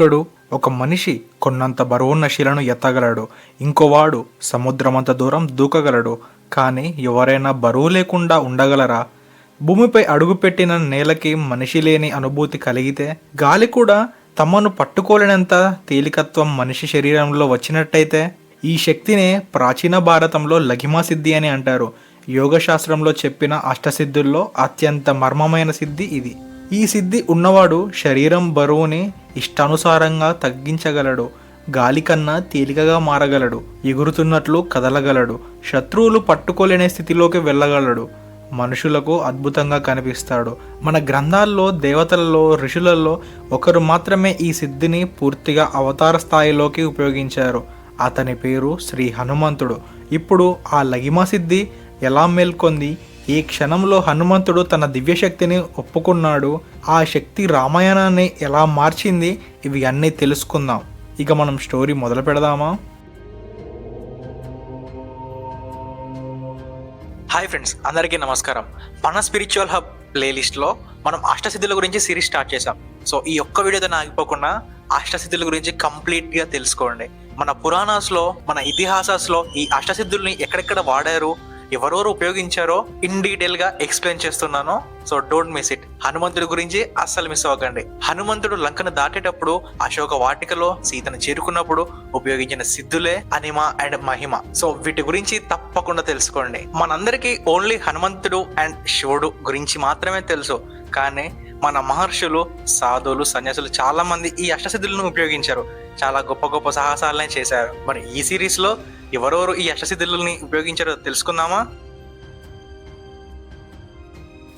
ఒక్కడు ఒక మనిషి కొన్నంత బరువున్న శిలను ఎత్తగలడు. ఇంకోవాడు సముద్రమంత దూరం దూకగలడు. కానీ ఎవరైనా బరువు లేకుండా ఉండగలరా? భూమిపై అడుగుపెట్టిన నేలకి మనిషి లేని అనుభూతి కలిగితే గాలి కూడా తమను పట్టుకోలేనంత తేలికత్వం మనిషి శరీరంలో వచ్చినట్టయితే ఈ శక్తినే ప్రాచీన భారతంలో లఘిమా సిద్ధి అని అంటారు. యోగ శాస్త్రంలో చెప్పిన అష్టసిద్ధుల్లో అత్యంత మర్మమైన సిద్ధి ఇది. ఈ సిద్ధి ఉన్నవాడు శరీరం బరువుని ఇష్టానుసారంగా తగ్గించగలడు గాలి కన్నా తేలికగా మారగలడు ఎగురుతున్నట్లు కదలగలడు శత్రువులు పట్టుకోలేని స్థితిలోకి వెళ్ళగలడు మనుషులకు అద్భుతంగా కనిపిస్తాడు. మన గ్రంథాల్లో దేవతలలో ఋషులలో ఒకరు మాత్రమే ఈ సిద్ధిని పూర్తిగా అవతార స్థాయిలోకి ఉపయోగించారు. అతని పేరు శ్రీ హనుమంతుడు. ఇప్పుడు ఆ లగిమా సిద్ధి ఎలా మేల్కొంది? ఈ క్షణంలో హనుమంతుడు తన దివ్యశక్తిని ఒప్పుకున్నాడు. ఆ శక్తి రామాయణాన్ని ఎలా మార్చింది ఇవి అన్నీ తెలుసుకుందాం. ఇక మనం స్టోరీ మొదలు పెడదామా? హాయ్ ఫ్రెండ్స్ అందరికీ నమస్కారం. మన స్పిరిచువల్ హబ్ ప్లేలిస్ట్లో మనం అష్టసిద్ధుల గురించి సిరీస్ స్టార్ట్ చేసాం సో ఈ ఒక్క వీడియోతో ఆగిపోకుండా అష్టసిద్ధుల గురించి కంప్లీట్గా తెలుసుకోండి. మన పురాణాస్లో మన ఇతిహాసాస్లో ఈ అష్టసిద్ధుల్ని ఎక్కడెక్కడ వాడారు ఎవరెవరు ఉపయోగించారో ఇన్ డీటెయిల్గా ఎక్స్ప్లెయిన్ చేస్తున్నాను. సో డోంట్ మిస్ ఇట్ హనుమంతుడి గురించి అస్సలు మిస్ అవ్వకండి. హనుమంతుడు లంకను దాటేటప్పుడు అశోక వాటికలో సీతను చేరుకున్నప్పుడు ఉపయోగించిన సిద్ధులే అనిమ అండ్ మహిమ. సో వీటి గురించి తప్పకుండా తెలుసుకోండి. మనందరికీ ఓన్లీ హనుమంతుడు అండ్ శివుడు గురించి మాత్రమే తెలుసు. కానీ మన మహర్షులు సాధువులు సన్యాసులు చాలా మంది ఈ అష్టసిద్ధులను ఉపయోగించారు. చాలా గొప్ప గొప్ప సాహసాలనే చేశారు. మరి ఈ సిరీస్లో ఎవరెవరు ఈ అష్టసిద్ధులని ఉపయోగించారో తెలుసుకుందామా?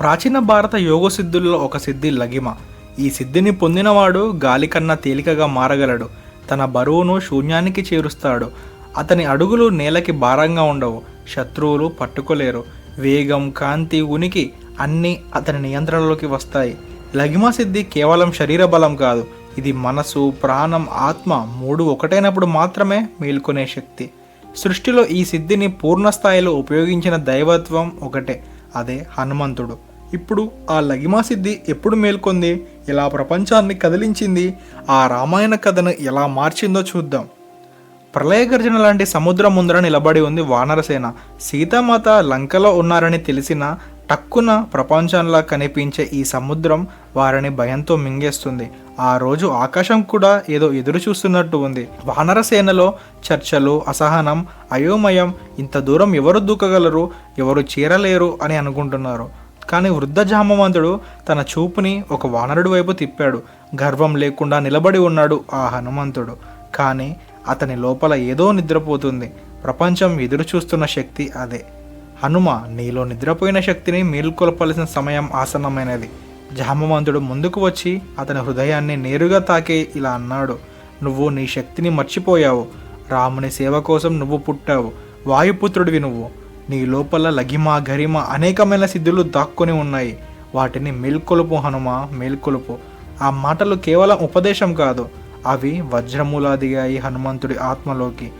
ప్రాచీన భారత యోగ సిద్ధుల్లో ఒక సిద్ధి లగిమ ఈ సిద్ధిని పొందినవాడు గాలి కన్నా తేలికగా మారగలడు. తన బరువును శూన్యానికి చేరుస్తాడు. అతని అడుగులు నేలకి భారంగా ఉండవు. శత్రువులు పట్టుకోలేరు. వేగం కాంతి ఉనికి అన్నీ అతని నియంత్రణలోకి వస్తాయి. లగిమ సిద్ధి కేవలం శరీర బలం కాదు. ఇది మనసు ప్రాణం ఆత్మ మూడు ఒకటైనప్పుడు మాత్రమే మేల్కొనే శక్తి. సృష్టిలో ఈ సిద్ధిని పూర్ణస్థాయిలో ఉపయోగించిన దైవత్వం ఒకటే అదే హనుమంతుడు. ఇప్పుడు ఆ లగిమా సిద్ధి ఎప్పుడు మేల్కొంది? ఎలా ప్రపంచాన్ని కదిలించింది? ఆ రామాయణ కథను ఎలా మార్చిందో చూద్దాం. ప్రళయగర్జన లాంటి సముద్రం ముందర నిలబడి ఉంది వానరసేన. సీతామాత లంకలో ఉన్నారని తెలిసిన టక్కున ప్రపంచంలా కనిపించే ఈ సముద్రం వారిని భయంతో మింగేస్తుంది. ఆ రోజు ఆకాశం కూడా ఏదో ఎదురు చూస్తున్నట్టు ఉంది. వానరసేనలో చర్చలు అసహనం అయోమయం ఇంత దూరం ఎవరు దూకగలరు ఎవరు చేరలేరు అని అనుకుంటున్నారు. కానీ వృద్ధ జామవంతుడు తన చూపుని ఒక వానరుడి వైపు తిప్పాడు. గర్వం లేకుండా నిలబడి ఉన్నాడు ఆ హనుమంతుడు. కానీ అతని లోపల ఏదో నిద్రపోతుంది. ప్రపంచం ఎదురు చూస్తున్న శక్తి అదే. హనుమ నీలో నిద్రపోయిన శక్తిని మేల్కొలపాల్సిన సమయం ఆసన్నమైనది. జామవంతుడు ముందుకు వచ్చి అతని హృదయాన్ని నేరుగా తాకి ఇలా అన్నాడు. నువ్వు నీ శక్తిని మర్చిపోయావు. రాముని సేవ కోసం నువ్వు పుట్టావు. వాయుపుత్రుడివి నువ్వు. నీ లోపల లగిమ గరిమ అనేకమైన సిద్ధులు దాక్కుని ఉన్నాయి. వాటిని మేల్కొలుపు హనుమ మేల్కొలుపు. ఆ మాటలు కేవలం ఉపదేశం కాదు. అవి వజ్రములా దిగాయి హనుమంతుడి ఆత్మలోకి.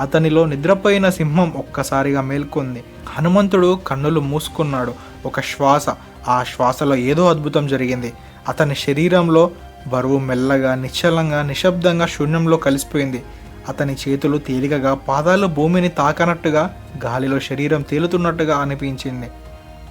అతనిలో నిద్రపోయిన సింహం ఒక్కసారిగా మేల్కొంది. హనుమంతుడు కన్నులు మూసుకున్నాడు. ఒక శ్వాస ఆ శ్వాసలో ఏదో అద్భుతం జరిగింది. అతని శరీరంలో బరువు మెల్లగా నిశ్చలంగా నిశ్శబ్దంగా శూన్యంలో కలిసిపోయింది. అతని చేతులు తేలికగా పాదాలు భూమిని తాకనట్టుగా గాలిలో శరీరం తేలుతున్నట్టుగా అనిపించింది.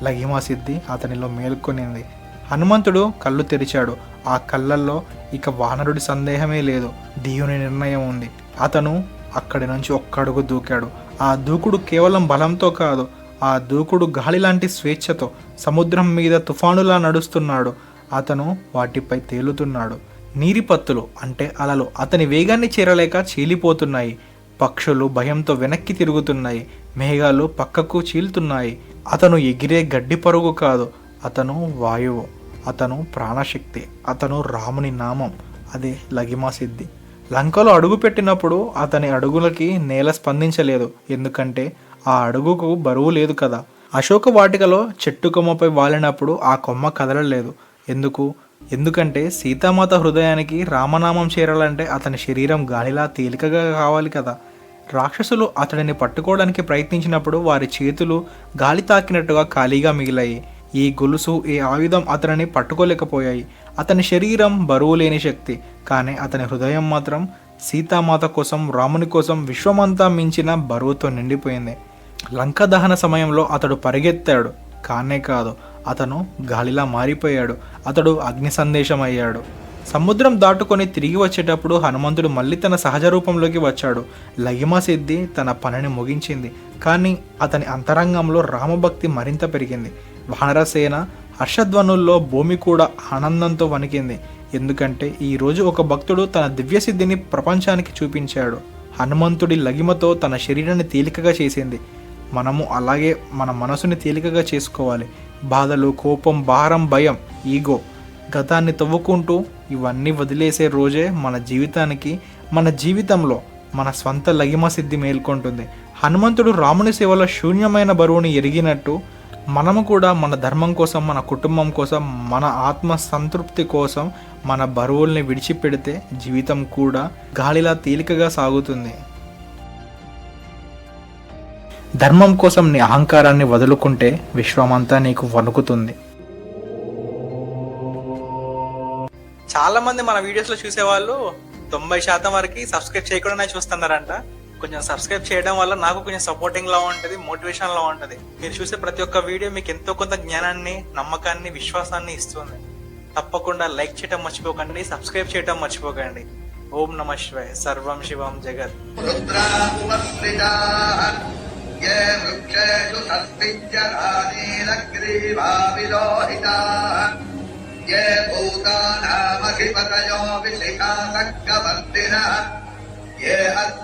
లగిమా సిద్ధి అతనిలో మేల్కొనింది. హనుమంతుడు కళ్ళు తెరిచాడు. ఆ కళ్ళల్లో ఇక వానరుడి సందేహమే లేదు. దీవుని నిర్ణయం ఉంది. అతను అక్కడి నుంచి ఒక్కడుగు దూకాడు. ఆ దూకుడు కేవలం బలంతో కాదు ఆ దూకుడు గాలి లాంటి స్వేచ్ఛతో సముద్రం మీద తుఫానులా నడుస్తున్నాడు. అతను వాటిపై తేలుతున్నాడు. నీరిపత్తులు అంటే అలలు అతని వేగాన్ని చేరలేక చీలిపోతున్నాయి. పక్షులు భయంతో వెనక్కి తిరుగుతున్నాయి. మేఘాలు పక్కకు చీలుతున్నాయి. అతను ఎగిరే గడ్డి పరుగు కాదు. అతను వాయువు. అతను ప్రాణశక్తి. అతను రాముని నామం. అదే లగిమా సిద్ధి. లంకలో అడుగుపెట్టినప్పుడు అతని అడుగులకి నేల స్పందించలేదు. ఎందుకంటే ఆ అడుగుకు బరువు లేదు కదా. అశోక వాటికలో చెట్టు కొమ్మపై వాలినప్పుడు ఆ కొమ్మ కదలలేదు. ఎందుకు? ఎందుకంటే సీతామాత హృదయానికి రామనామం చేరాలంటే అతని శరీరం గాలిలా తేలికగా కావాలి కదా. రాక్షసులు అతడిని పట్టుకోవడానికి ప్రయత్నించినప్పుడు వారి చేతులు గాలి తాకినట్టుగా ఖాళీగా మిగిలాయి. ఈ గొలుసు ఈ ఆయుధం అతనిని పట్టుకోలేకపోయాయి. అతని శరీరం బరువు లేని శక్తి. కానీ అతని హృదయం మాత్రం సీతామాత కోసం రాముని కోసం విశ్వమంతా మించిన బరువుతో నిండిపోయింది. లంక దహన సమయంలో అతడు పరిగెత్తాడు. కానే కాదు అతను గాలిలా మారిపోయాడు. అతడు అగ్ని సందేశం అయ్యాడు సముద్రం దాటుకొని తిరిగి వచ్చేటప్పుడు హనుమంతుడు మళ్ళీ తన సహజ రూపంలోకి వచ్చాడు. లగిమ సిద్ధి తన పనిని ముగించింది. కానీ అతని అంతరంగంలో రామభక్తి మరింత పెరిగింది. వానరసేన హర్షధ్వనుల్లో భూమి కూడా ఆనందంతో వణికింది. ఎందుకంటే ఈరోజు ఒక భక్తుడు తన దివ్యసిద్ధిని ప్రపంచానికి చూపించాడు. హనుమంతుడి లగిమతో తన శరీరాన్ని తేలికగా చేసింది. మనము అలాగే మన మనసుని తేలికగా చేసుకోవాలి. బాధలు కోపం భారం భయం ఈగో గతాన్ని తవ్వుకుంటూ ఇవన్నీ వదిలేసే రోజే మన జీవితానికి మన జీవితంలో మన స్వంత లగిమ సిద్ధి మేల్కొంటుంది. హనుమంతుడు రాముని సేవలో శూన్యమైన బరువుని ఎరిగినట్టు మనము కూడా మన ధర్మం కోసం మన కుటుంబం కోసం మన ఆత్మ సంతృప్తి కోసం మన బరువుల్ని విడిచిపెడితే జీవితం కూడా గాలిలా తేలికగా సాగుతుంది. ధర్మం కోసం నీ అహంకారాన్ని వదులుకుంటే విశ్వమంతా నీకు వణుకుతుంది. చాలా మంది మన వీడియోస్లో చూసేవాళ్ళు తొంభై శాతం వరకు సబ్స్క్రైబ్ చేయకుండా చూస్తున్నారంట. కొంచెం సబ్స్క్రైబ్ చేయడం వల్ల నాకు కొంచెం సపోర్టింగ్ లా ఉంటుంది మోటివేషన్ లా ఉంటుంది. మీరు చూసే ప్రతి ఒక్క వీడియో మీకు ఎంతో కొంత జ్ఞానాన్ని నమ్మకాన్ని విశ్వాసాన్ని ఇస్తుంది. తప్పకుండా లైక్ చేయడం మర్చిపోకండి సబ్స్క్రైబ్ చేయడం మర్చిపోకండి. ఓం నమ శివాయ. సర్వం శివం జగత్. वृक्षेषु सस्मिज्जरानीलग्रीवाविलोहिताः ये भूतानामधिपतयो विशिखासङ्गवर्तिनः ये अद्